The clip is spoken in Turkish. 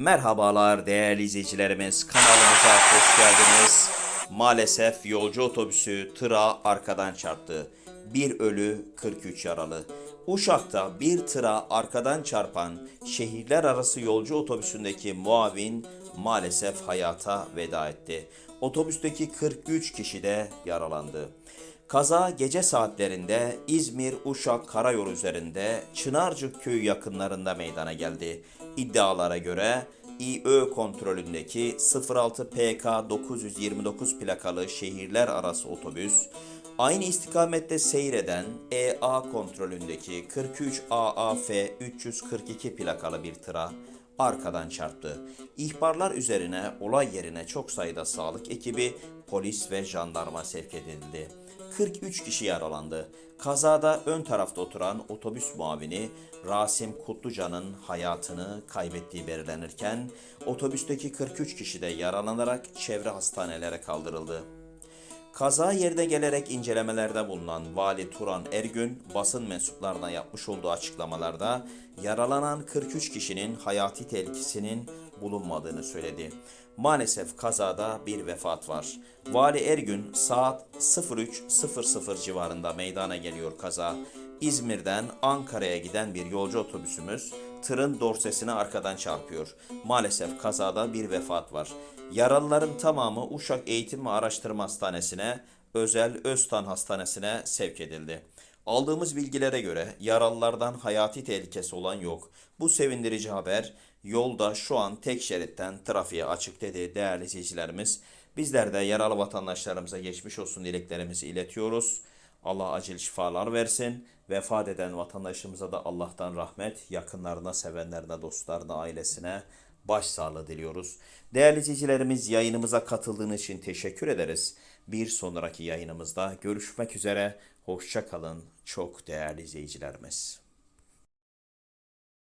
Merhabalar değerli izleyicilerimiz kanalımıza hoş geldiniz. Maalesef yolcu otobüsü tıra arkadan çarptı. Bir ölü 43 yaralı. Uşak'ta bir tıra arkadan çarpan şehirler arası yolcu otobüsündeki muavin maalesef hayata veda etti. Otobüsteki 43 kişi de yaralandı. Kaza gece saatlerinde İzmir-Uşak karayolu üzerinde Çınarcık köyü yakınlarında meydana geldi. İddialara göre İÖ kontrolündeki 06 PK 929 plakalı şehirler arası otobüs aynı istikamette seyreden EA kontrolündeki 43 AAF 342 plakalı bir tıra arkadan çarptı. İhbarlar üzerine olay yerine çok sayıda sağlık ekibi, polis ve jandarma sevk edildi. 43 kişi yaralandı. Kazada ön tarafta oturan otobüs muavini Rasim Kutlucan'ın hayatını kaybettiği belirlenirken otobüsteki 43 kişi de yaralanarak çevre hastanelere kaldırıldı. Kaza yerine gelerek incelemelerde bulunan Vali Turan Ergün basın mensuplarına yapmış olduğu açıklamalarda yaralanan 43 kişinin hayati tehlikesinin bulunmadığını söyledi. Maalesef kazada bir vefat var. Vali Ergün saat 03.00 civarında meydana geliyor kaza. İzmir'den Ankara'ya giden bir yolcu otobüsümüz tırın dorsesine arkadan çarpıyor. Maalesef kazada bir vefat var. Yaralıların tamamı Uşak Eğitim ve Araştırma Hastanesi'ne, Özel Öztan Hastanesi'ne sevk edildi. Aldığımız bilgilere göre yaralılardan hayati tehlikesi olan yok. Bu sevindirici haber yolda şu an tek şeritten trafiğe açık dedi değerli izleyicilerimiz. Bizler de yaralı vatandaşlarımıza geçmiş olsun dileklerimizi iletiyoruz. Allah acil şifalar versin. Vefat eden vatandaşımıza da Allah'tan rahmet, yakınlarına, sevenlerine, dostlarına, ailesine başsağlığı diliyoruz. Değerli izleyicilerimiz yayınımıza katıldığınız için teşekkür ederiz. Bir sonraki yayınımızda görüşmek üzere. Hoşça kalın çok değerli izleyicilerimiz.